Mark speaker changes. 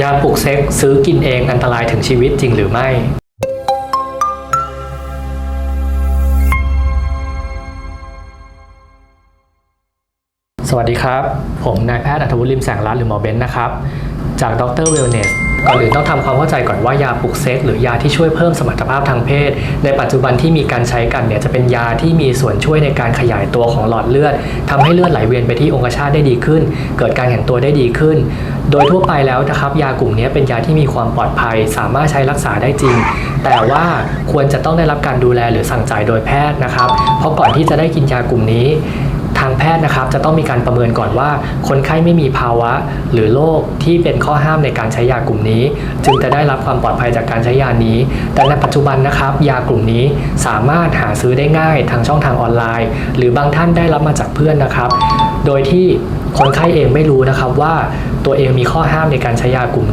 Speaker 1: ยาปลุกเซ็กซื้อกินเองอันตรายถึงชีวิตจริงหรือไม่ สวัสดีครับ ผมนายแพทย์อัธวุฒิริมแสงรัตน์หรือหมอเบนซ์นะครับ จากดรเวลเนสก่อนอื่นต้องทำความเข้าใจก่อนว่ายาปลุกเซ็กหรือยาที่ช่วยเพิ่มสมรรถภาพทางเพศ ในปัจจุบันที่มีการใช้กันเนี่ยจะเป็นยาที่มีส่วนช่วยในการขยายตัวของหลอดเลือดทำให้เลือดไหลเวียนไปที่องคชาตได้ดีขึ้น เกิดการแข็งตัวได้ดีขึ้น โดยทั่วไปแล้วนะครับยากลุ่มนี้เป็นยาที่มีความปลอดภัย สามารถใช้รักษาได้จริง แต่ว่าควรจะต้องได้รับการดูแลหรือสั่งจ่ายโดยแพทย์นะครับ เพราะก่อนที่จะได้กินยากลุ่มนี้ทางแพทย์นะครับจะต้องมีการประเมินก่อนว่า คนไข้ไม่มีภาวะหรือโรคที่เป็นข้อห้ามในการใช้ยากลุ่มนี้ จึงจะได้รับความปลอดภัยจากการใช้ยานี้ แต่ในปัจจุบันนะครับ ยากลุ่มนี้สามารถหาซื้อได้ง่ายทางช่องทางออนไลน์ หรือบางท่านได้รับมาจากเพื่อนนะครับ โดยที่คนไข้เองไม่รู้นะครับว่าตัวเองมีข้อห้ามในการใช้ยากลุ่ม